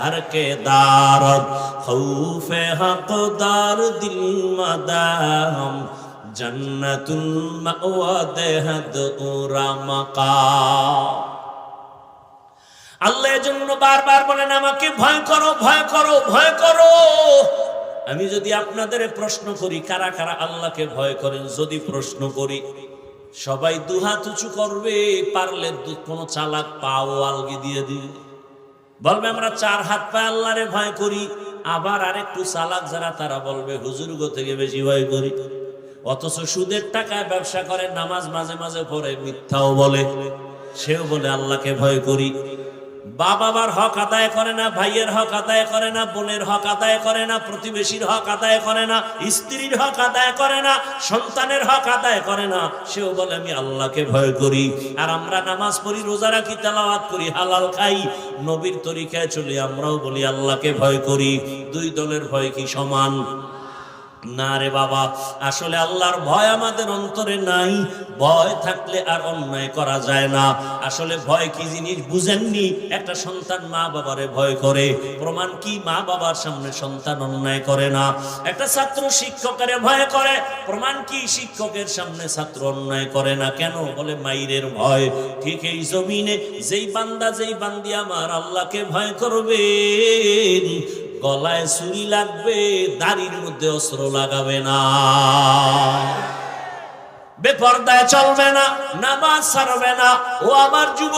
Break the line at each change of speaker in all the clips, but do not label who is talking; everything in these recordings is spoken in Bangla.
হরকে کے دارد خوف حق আল্লাহ জন্য বারবার বলেন, আমাকে ভয় করো ভয় করো ভয় করো। আমি যদি আপনাদের প্রশ্ন করি, কারা কারা আল্লাহকে ভয় করেন, যদি প্রশ্ন করি, সবাই দুহাত উঁচু করবে, পারলে কোনো চালাক পাও আলগি দিয়ে দিবে। বলবে, আমরা চার হাত পায়ে আল্লাহরে ভয় করি, আবার আরেকটু চালাক যারা তারা বলবে, হুজুর গো থেকে বেশি ভয় করি। অথচ সুদের টাকায় ব্যবসা করে, নামাজ মাঝে মাঝে পড়ে, মিথ্যাও বলে, সেও বলে, আল্লাহকে ভয় করি। বাবা মার হক আদায় করে না, ভাইয়ের হক আদায় করে না, বোনের হক আদায় করে না, প্রতিবেশীর হক আদায় করে না, স্ত্রীর হক আদায় করে না, সন্তানের হক আদায় করে না। সেও বলে, আমি আল্লাহকে ভয় করি। আর আমরা নামাজ পড়ি, রোজা রাখি, তেলাওয়াত করি, হালাল খাই। নবীর তরিকায় চলি, আমরাও বলি, আল্লাহকে ভয় করি। দুই দলের ভয় কি সমান? না রে বাবা, আসলে আল্লাহর ভয় আমাদের অন্তরে নাই, ভয় থাকলে আর অন্যায় করা যায় না। আসলে ভয় কি জিনিস বুঝেননি? একটা সন্তান মা বাবারে ভয় করে। প্রমাণ কি? মা বাবার সামনে সন্তান অন্যায় করে না। একটা ছাত্র শিক্ষকের ভয় করে। প্রমাণ কি? শিক্ষকের সামনে ছাত্র অন্যায় করে না। কেন? বলে মাইরের ভয়। ঠিক এই জমিনে যেই বান্দা, যেই বান্দি আমার আল্লাহকে ভয় করবে গলায় ছুরি লাগবে, দাড়ির মধ্যে অস্ত্র লাগাবে না। বেপর্দায় চলবে না, নামাজ সারবে না। ও আমার যুব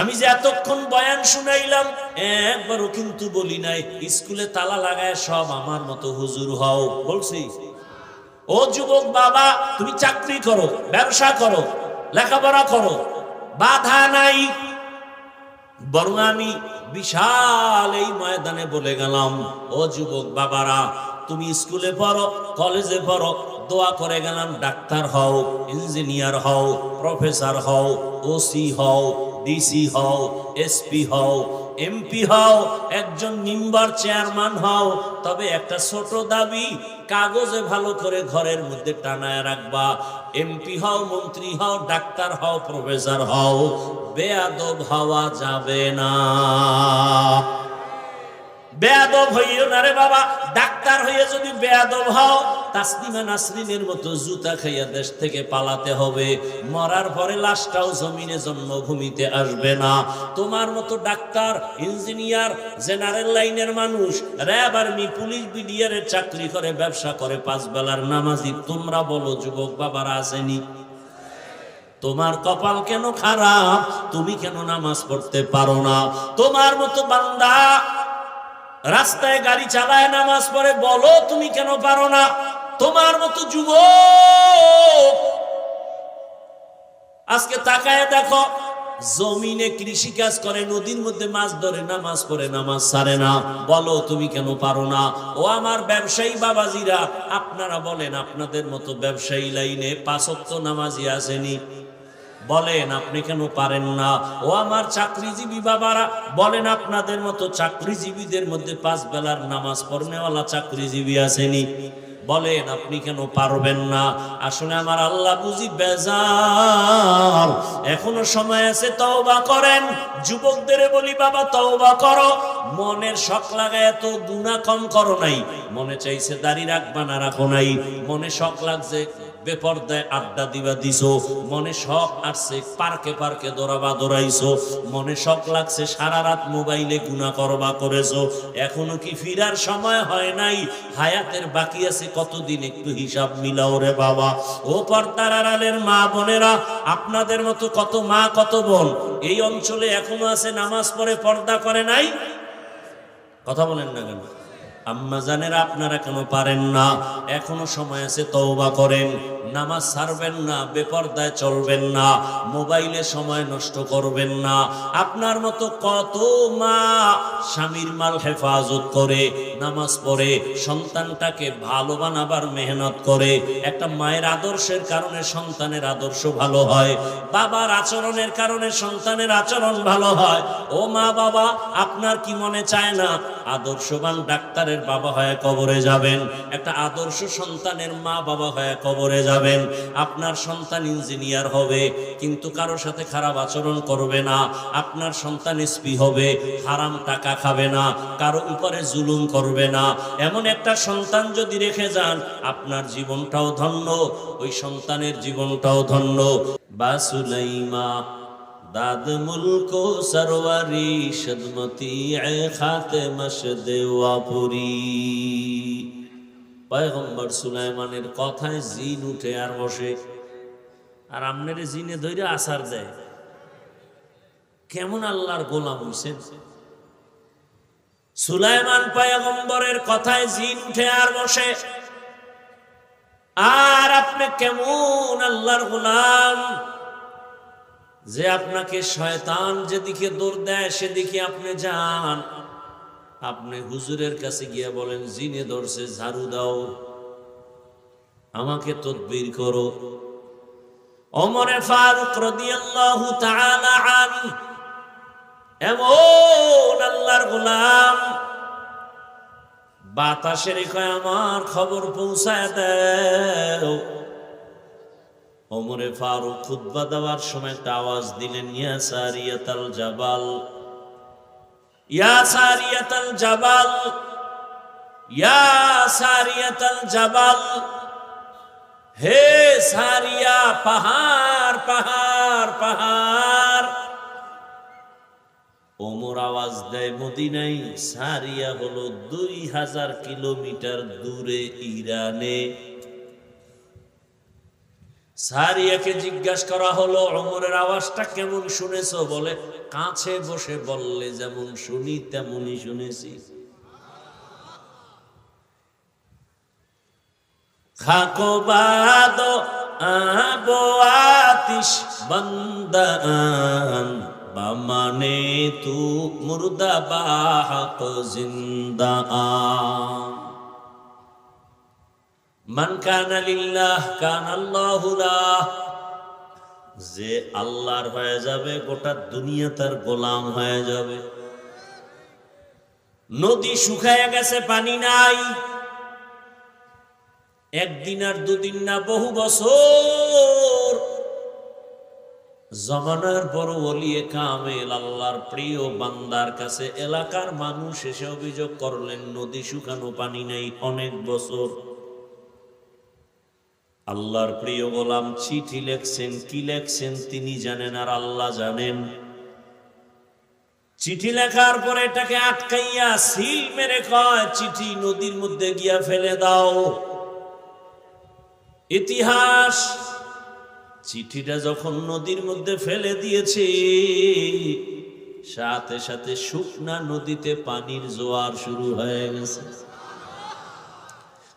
আমি যে এতক্ষণ বয়ান শুনাইলাম, একবারও কিন্তু বলি নাই, স্কুলে তালা লাগায় সব আমার মতো হুজুর হও, বলছি। ও যুবক বাবা, তুমি চাকরি করো, ব্যবসা করো, লেখাপড়া করো, বাধা নাই। বরং আমি বিশাল এই ময়দানে বলে গেলাম, ও যুবক বাবারা, তুমি স্কুলে পড়ো, কলেজে পড়ো, দোয়া করে গেলাম ডাক্তার হও, ইঞ্জিনিয়ার হও, প্রফেসর হও, ওসি হও ডিসি হও এসপি হও এমপি হও, একজন মেম্বার চেয়ারম্যান হও, তবে একটা ছোট দাবি, কাগজে ভালো করে ঘরের মধ্যে টানায় রাখবা। এমপি হও, মন্ত্রী হও, ডাক্তার হও, প্রফেসর হও, বেয়াদব হওয়া যাবে না। বেয়াদব হইও না রে বাবা। ডাক্তার হইয়া যদি বেয়াদব হও তাসলিমা নাসরিনের মতো জুতা খাইয়া দেশ থেকে পালাতে হবে। মরার পরে লাশটাও জমিনে, জন্মভূমিতে আসবে না। তোমার মতো ডাক্তার, ইঞ্জিনিয়ার, জেনারেল লাইনের মানুষ, র্যাব আর্মি, পুলিশ বিডিআরের চাকরি করে, ব্যবসা করে, পাঁচ বেলার নামাজি, তোমরা বলো, যুবক বাবারা আসেনি? তোমার কপাল কেন খারাপ? তুমি কেন নামাজ পড়তে পারো না? তোমার মতো বান্দা রাস্তায় গাড়ি চালায়, নামাজ পড়ে, বলো, তুমি কেন পারো না? তোমার মতো যুব আজকে তাকায় দেখো, জমিনে কৃষি কাজ করে, নদীর মধ্যে মাছ ধরে, নামাজ পড়ে, নামাজ সারে না। বলো, তুমি কেন পারো না? ও আমার ব্যবসায়ী বাবাজিরা, আপনারা বলেন, আপনাদের মতো ব্যবসায়ী লাইনে পাঁচত্ব নামাজি আসেনি। বলেন, আপনি কেন পারেন না? ও আমার চাকরিজীবী বাবারা, বলেন আপনাদের মতো চাকরিজীবীদের মধ্যে পাঁচ বেলার নামাজ পড়নেওয়ালা চাকরিজীবী আসেনি বলেন, আপনি কেন পারবেন না? আসলে আমার আল্লাহ বুঝি বেজার এখনও সময় আছে, তওবা করেন। যুবকদের বলি, বাবা, তওবা করো। মনের শখ লাগায় এত গুণা কম করো নাই। মনে চাইছে, দাড়ি রাখবা না, রাখো নাই। মনে শখ লাগছে বেপর্দায় আড্ডা দিবা দিছো, মনে শখ আসছে, পার্কে পার্কে দৌড়াবা দৌড়াইছো, মনে শখ লাগছে সারা রাত মোবাইলে গুণা করবা করেছ, এখনও কি ফিরার সময় হয় নাই? হায়াতের বাকি আছে, কতদিন একটু হিসাব মিলাও রে বাবা। ও পর্দার আড়ালের মা বোনেরা, আপনাদের মতো কত মা, কত বোন, এই অঞ্চলে এখনও আছে, নামাজ পড়ে পর্দা করে নাই? কথা বলেন না কেন? আম্মা জানেরা, আপনারা কেন পারেন না? এখনও সময় আছে, তওবা করেন। নামাজ ছাড়বেন না, বেপর্দায় চলবেন না, মোবাইলে সময় নষ্ট করবেন না। আপনার মতো কত মা স্বামীর মাল হেফাজত করে, নামাজ পড়ে, সন্তানটাকে ভালো বানাবার মেহনত করে। একটা মায়ের আদর্শের কারণে সন্তানের আদর্শ ভালো হয়, বাবার আচরণের কারণে সন্তানের আচরণ ভালো হয়। ও ও মা বাবা, আপনার কি মনে চায় না? আদর্শবান ডাক্তারের বাবা হয়ে কবরে যাবেন, একটা আদর্শ সন্তানের মা বাবা হয়ে কবরে যাবেন। আপনার সন্তান ইঞ্জিনিয়ার হবে, কিন্তু কারও সাথে খারাপ আচরণ করবে না। আপনার সন্তান এসপি হবে, হারাম টাকা খাবে না, কারও উপরে জুলুম করবে না। এমন একটা সন্তান যদি রেখে যান, আপনার জীবনটাও ধন্য, ওই সন্তানের জীবনটাও ধন্য। বাসুলাইমা দাদ মুলকো সরওয়ারি সদমতি এ খাতে মশদে ওয়াপুরি। পয়গম্বর সুলাইমানের কথায় জিন উঠে আর বসে। আর আমনের জিনে ধৈর্য আসার দেয়। কেমন আল্লাহর গোলাম হইছেন? সুলাইমান পয়গম্বরের কথায় জিন উঠে আর বসে। আর আপনি কেমন আল্লাহর গোলাম? যে আপনাকে শয়তান যেদিকে দৌড় দেয়, সেদিকে আপনি যান। আপনি হুজুরের কাছে গিয়ে বলেন, জিনে ধরছে, ঝাড়ু দাও। আমাকে তদবির করো। অমরে ফারুক রাদিয়াল্লাহু তাআলা আনহু, এমন আল্লাহর গোলাম। বাতাসের কয়, আমার খবর পৌঁছায় দাও। ওমরে ফারুক খুতবা দেওয়ার সময় একটা আওয়াজ দিলেন, ইয়া সারিয়াতাল জাবাল, ইয়া সারিয়াতাল জাবাল, ইয়া সারিয়াতাল জাবাল, হে সারিয়া, পাহাড় পাহাড় পাহাড়। ওমর আওয়াজ দেয় মদিনাই সারিয়া হলো দুই হাজার কিলোমিটার দূরে ইরানে। সারিয়াকে জিজ্ঞাসা করা হলো অমরের আওয়াজটা কেমন শুনেছো? বলে, কাছে বসে বললে যেমন শুনি, তেমনই শুনেছি। খাকো বাদ আতিশ, বন্দান বামানে তু মুর্দা বাহক জিন্দা মান কানা লিল্লাহ, কান আল্লাহুলাহ যে আল্লাহর হয়ে যাবে, গোটা দুনিয়া তার গোলাম হয়ে যাবে। নদী শুকায় গেছে, পানি নাই। একদিন আর দুদিন না, বহু বছর। জমানার বড় ওলিয়ে কামেল, আল্লাহর প্রিয় বান্দার কাছে এলাকার মানুষ এসে অভিযোগ করলেন, নদী শুকানো, পানি নেই, অনেক বছর। আল্লাহর প্রিয় গোলাম চিঠি লেখছেন, কি লেখছেন তিনি জানেন আর আল্লাহ জানেন। চিঠি লেখার পরে এটাকে আটকাইয়া সিল মেরে কয়, চিঠি নদীর মধ্যে গিয়া ফেলে দাও। ইতিহাস, চিঠিটা যখন নদীর মধ্যে ফেলে দিয়েছে, সাথে সাথে শুকনা নদীতে পানির জোয়ার শুরু হয়ে গেছে।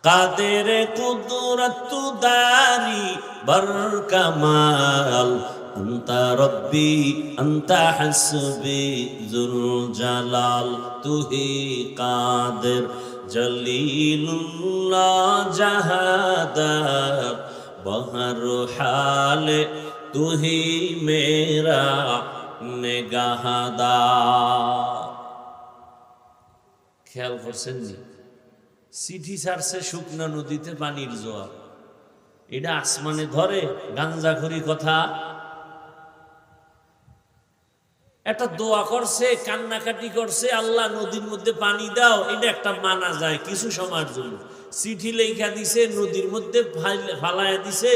কাদের কুদরত দারি বর কামাল أنت ربي أنت حسبي ذو الجلال তুহি কাদের জলিলুল্লাহ জাহাদার বহর হালে তুহি মেরা নেগাহাদার খেয়াল করছেন নি চিঠি ছাড়ছে শুকনা নদীতে পানির জোয়ার। এটা আসমানে ধরে গাঞ্জাখড়ি কথা। একটা দোয়া করছে, কান্নাকাটি করছে, আল্লাহ নদীর মধ্যে পানি দাও, এটা একটা মানা যায় কিছু সময়ের জন্য। চিঠি লেখা দিছে, নদীর মধ্যে ফালায়া দিছে,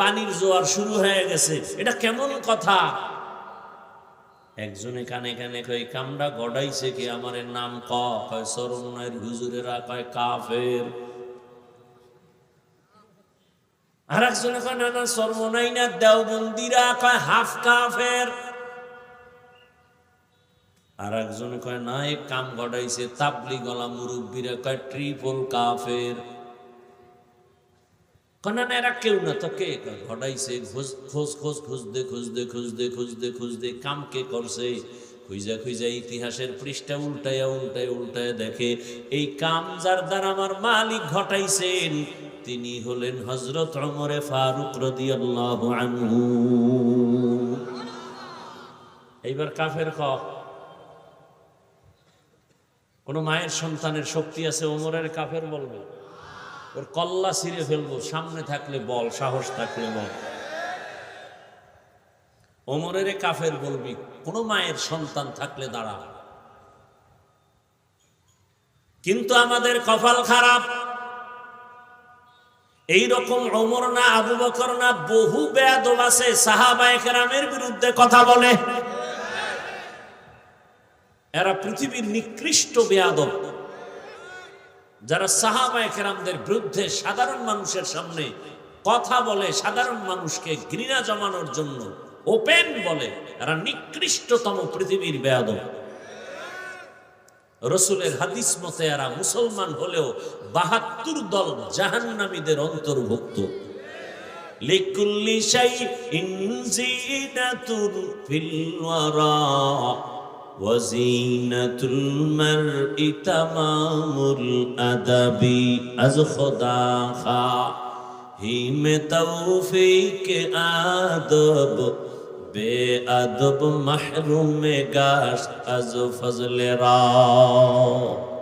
পানির জোয়ার শুরু হয়ে গেছে। এটা কেমন কথা? একজনে কানে কানে কয়, কামড়া গড়াইছে কি আমার নাম ক? কয় সরমনায়ের হুজুরেরা কয়, কাফের। আর একজনে কয়, না না সরমনাই না দেওবন্দিরা কয়, হাফ কাফের। আর একজনে কয়, না এক কাম ঘটাইছে তাবলি গলা মুরব্বীরা কয়, ট্রিপল কাফের। না এরা কেউ না তো কে ঘটাইছে খোঁজ খোঁজ খোঁজ খুঁজতে খুঁজতে খুঁজতে খুঁজতে খুঁজতে কাম কে করছে? খুঁজা খুঁজা ইতিহাসের পৃষ্ঠা উল্টায়া, উল্টায় উল্টায় দেখে, এই কাম যার দ্বারা আমার মালিক ঘটাইছেন, তিনি হলেন হজরত অমরে ফারুক রাদিয়াল্লাহু আনহু। এইবার কাফের ক, কোনো মায়ের সন্তানের শক্তি আছে, ওমরের কাফের বলবে? ওর কল্লা ছিঁড়ে ফেলব, সামনে থাকলে বল, সাহস থাকলে বল। ওমরের কাফের বলবি, কোনো মায়ের সন্তান থাকলে দাঁড়া। কিন্তু আমাদের কপাল খারাপ। এই রকম অমর না আবু বকর না বহু বেয়াদব আছে সাহাবায়ে কেরামের বিরুদ্ধে কথা বলে। এরা পৃথিবীর নিকৃষ্ট বেয়াদব। যারা সাহাবায়ে কেরামদের বিরুদ্ধে সাধারণ মানুষের সামনে কথা বলে, সাধারণ মানুষকে ঘৃণা জমানোর জন্য ওপেন বলে এরা নিকৃষ্টতম পৃথিবীর বেয়াদব। রসুলের হাদিস মতে এরা মুসলমান হলেও বাহাত্তর দল জাহান্নামীদের অন্তর্ভুক্ত। লিকুল্লি শাইইন জিনাতুন ফিল ওয়ারা। وزينة المرء تمام الأدب از خدا خا ہی میں توفیق آدب بے ادب محروم گاشت از فضل را